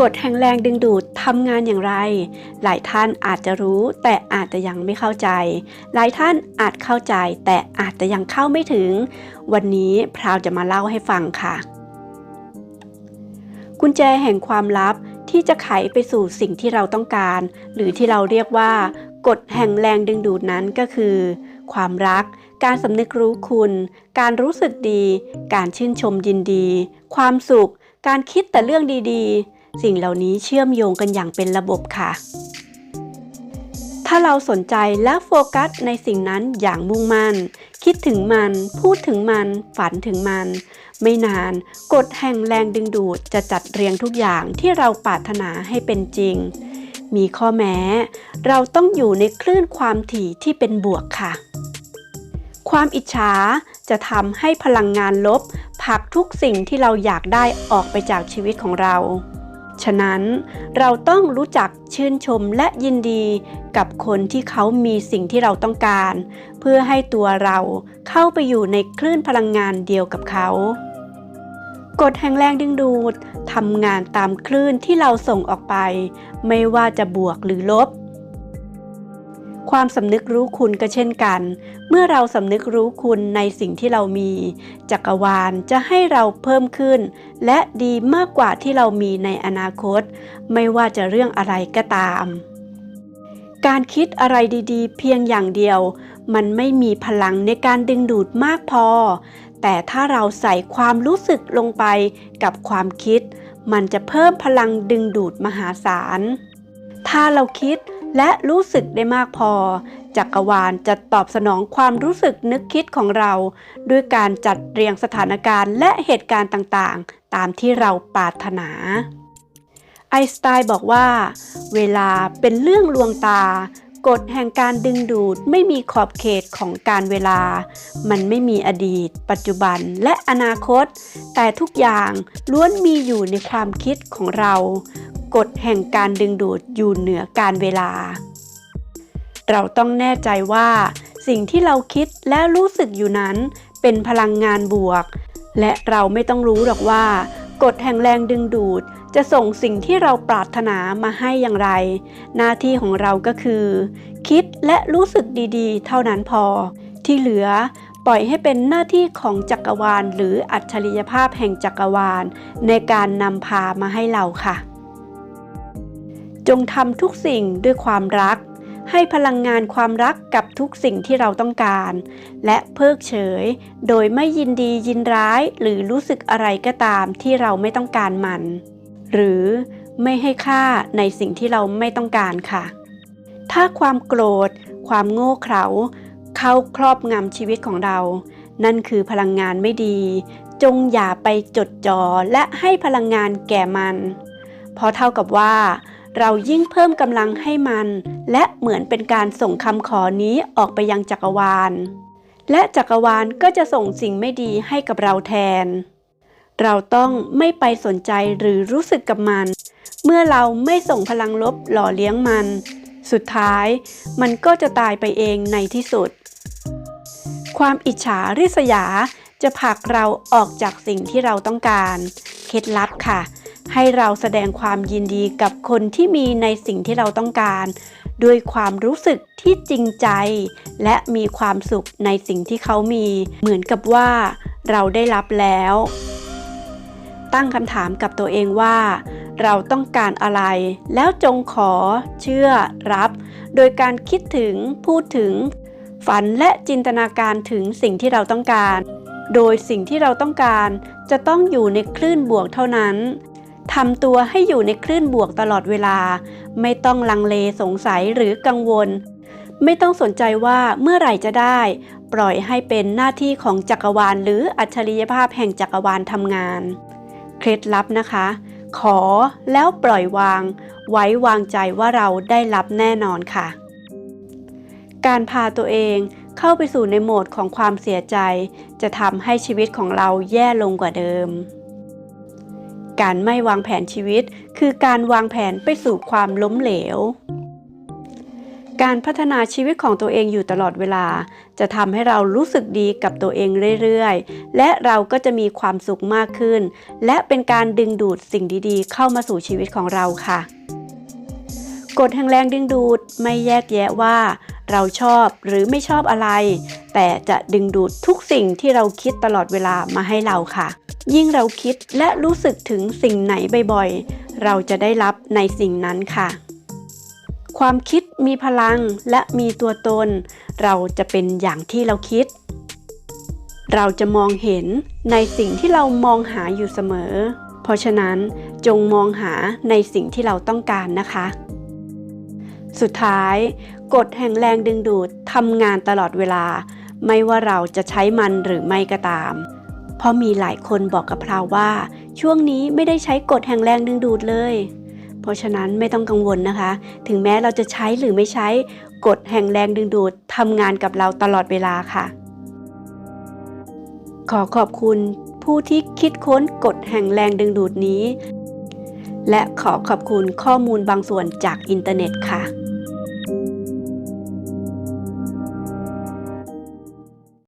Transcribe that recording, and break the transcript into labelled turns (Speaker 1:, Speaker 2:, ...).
Speaker 1: กฎแห่งแรงดึงดูดทำงานอย่างไร หลายท่านอาจจะรู้แต่อาจจะยังไม่เข้าใจ หลายท่านอาจเข้าใจแต่อาจจะยังเข้าไม่ถึง วันนี้พราวจะมาเล่าให้ฟังค่ะ กุญแจแห่งความลับที่จะไขไปสู่สิ่งที่เราต้องการ หรือที่เราเรียกว่ากฎแห่งแรงดึงดูดนั้นก็คือ ความรัก การสำนึกรู้คุณ การรู้สึกดี การชื่นชมยินดี ความสุขการคิดแต่เรื่องดีๆ สิ่งเหล่านี้เชื่อมโยงกันอย่างเป็นระบบค่ะ ถ้าเราสนใจและโฟกัสในสิ่งนั้นอย่างมุ่งมั่น คิดถึงมัน พูดถึงมัน ฝันถึงมัน ไม่นาน กฎแห่งแรงดึงดูดจะจัดเรียงทุกอย่างที่เราปรารถนาให้เป็นจริง มีข้อแม้ เราต้องอยู่ในคลื่นความถี่ที่เป็นบวกค่ะความอิจฉาจะทำให้พลังงานลบผลักทุกสิ่งที่เราอยากได้ออกไปจากชีวิตของเรา ฉะนั้นเราต้องรู้จักชื่นชมและยินดีกับคนที่เขามีสิ่งที่เราต้องการ เพื่อให้ตัวเราเข้าไปอยู่ในคลื่นพลังงานเดียวกับเขากฎแห่งแรงดึงดูดทำงานตามคลื่นที่เราส่งออกไป ไม่ว่าจะบวกหรือลบ ความสำนึกรู้คุณก็เช่นกัน เมื่อเราสำนึกรู้คุณในสิ่งที่เรามี จักรวาลจะให้เราเพิ่มขึ้น และดีมากกว่าที่เรามีในอนาคต ไม่ว่าจะเรื่องอะไรก็ตาม การคิดอะไรดีๆ เพียงอย่างเดียว มันไม่มีพลังในการดึงดูดมากพอ แต่ถ้าเราใส่ความรู้สึกลงไปกับความคิด มันจะเพิ่มพลังดึงดูดมหาศาล ถ้าเราคิด และรู้สึกได้มากพอ จักรวาลจะตอบสนองความรู้สึกนึกคิดของเรา ด้วยการจัดเรียงสถานการณ์และเหตุการณ์ต่างๆ ตามที่เราปรารถนา ไอสไตน์บอกว่า เวลาเป็นเรื่องลวงตากฎแห่งการดึงดูดไม่มีขอบเขตของการเวลา มันไม่มีอดีต ปัจจุบันและอนาคต แต่ทุกอย่างล้วนมีอยู่ในความคิดของเรา กฎแห่งการดึงดูดอยู่เหนือการเวลา เราต้องแน่ใจว่า สิ่งที่เราคิดและรู้สึกอยู่นั้น เป็นพลังงานบวก และเราไม่ต้องรู้หรอกว่า กฎแห่งแรงดึงดูดจะส่งสิ่งที่เราปรารถนามาให้อย่างไร หน้าที่ของเราก็คือ คิดและรู้สึกดีๆ เท่านั้นพอ ที่เหลือปล่อยให้เป็นหน้าที่ของจักรวาล หรืออัจฉริยภาพแห่งจักรวาล ในการนำพามาให้เราค่ะ จงทำทุกสิ่งด้วยความรัก ให้พลังงานความรักกับทุกสิ่งที่เราต้องการ และเพิกเฉย โดยไม่ยินดียินร้าย หรือรู้สึกอะไรก็ตามที่เราไม่ต้องการมัน หรือไม่ให้ค่าในสิ่งที่เราไม่ต้องการค่ะ ถ้าความโกรธ ความโง่เขลาเข้าครอบงำชีวิตของเรา นั่นคือพลังงานไม่ดี จงอย่าไปจดจ่อและให้พลังงานแก่มัน เพราะเท่ากับว่า เรายิ่งเพิ่มกำลังให้มัน และเหมือนเป็นการส่งคำขอนี้ออกไปยังจักรวาล และจักรวาลก็จะส่งสิ่งไม่ดีให้กับเราแทน เราต้องไม่ไปสนใจหรือรู้สึกกับมัน เมื่อเราไม่ส่งพลังลบหล่อเลี้ยงมัน สุดท้ายมันก็จะตายไปเองในที่สุด ความอิจฉาริษยาจะผลักเราออกจากสิ่งที่เราต้องการ เคล็ดลับค่ะ ให้เราแสดงความยินดีกับคนที่มีในสิ่งที่เราต้องการ ด้วยความรู้สึกที่จริงใจ และมีความสุขในสิ่งที่เขามี เหมือนกับว่าเราได้รับแล้ว ตั้งคำถามกับตัวเองว่า เราต้องการอะไร แล้วจงขอเชื่อรับ โดยการคิดถึงพูดถึง ฝันและจินตนาการถึงสิ่งที่เราต้องการ โดยสิ่งที่เราต้องการจะต้องอยู่ในคลื่นบวกเท่านั้น ทำตัวให้อยู่ในคลื่นบวกตลอดเวลา ไม่ต้องลังเลสงสัยหรือกังวล ไม่ต้องสนใจว่าเมื่อไหร่จะได้ ปล่อยให้เป็นหน้าที่ของจักรวาล หรืออัจฉริยภาพแห่งจักรวาลทำงาน เคล็ดลับนะคะ ขอแล้วปล่อยวาง ไว้วางใจว่าเราได้รับแน่นอนค่ะ การพาตัวเองเข้าไปสู่ในโหมดของความเสียใจ จะทำให้ชีวิตของเราแย่ลงกว่าเดิม การไม่วางแผนชีวิต คือการวางแผนไปสู่ความล้มเหลว การพัฒนาชีวิตของตัวเองอยู่ตลอดเวลา จะทำให้เรารู้สึกดีกับตัวเองเรื่อยๆ และเราก็จะมีความสุขมากขึ้น และเป็นการดึงดูดสิ่งดีๆ เข้ามาสู่ชีวิตของเราค่ะกฎแห่งแรงดึงดูดไม่แยกแยะว่า เราชอบหรือไม่ชอบอะไร แต่จะดึงดูดทุกสิ่งที่เราคิดตลอดเวลามาให้เราค่ะ ยิ่งเราคิดและรู้สึกถึงสิ่งไหนบ่อยๆ เราจะได้รับในสิ่งนั้นค่ะ ความคิดมีพลังและมีตัวตน เราจะเป็นอย่างที่เราคิด เราจะมองเห็นในสิ่งที่เรามองหาอยู่เสมอ เพราะฉะนั้นจงมองหาในสิ่งที่เราต้องการนะคะ สุดท้าย กฎแห่งแรงดึงดูดทำงานตลอดเวลา ไม่ว่าเราจะใช้มันหรือไม่ก็ตาม เพราะมีหลายคนบอกกับเราว่า ช่วงนี้ไม่ได้ใช้กฎแห่งแรงดึงดูดเลย เพราะฉะนั้นไม่ต้องกังวลนะคะ ถึงแม้เราจะใช้หรือไม่ใช้กฎแห่งแรงดึงดูดทำงานกับเราตลอดเวลาค่ะ ขอขอบคุณผู้ที่คิดค้นกฎแห่งแรงดึงดูดนี้ และขอขอบคุณข้อมูลบางส่วนจากอินเทอร์เน็ตค่ะ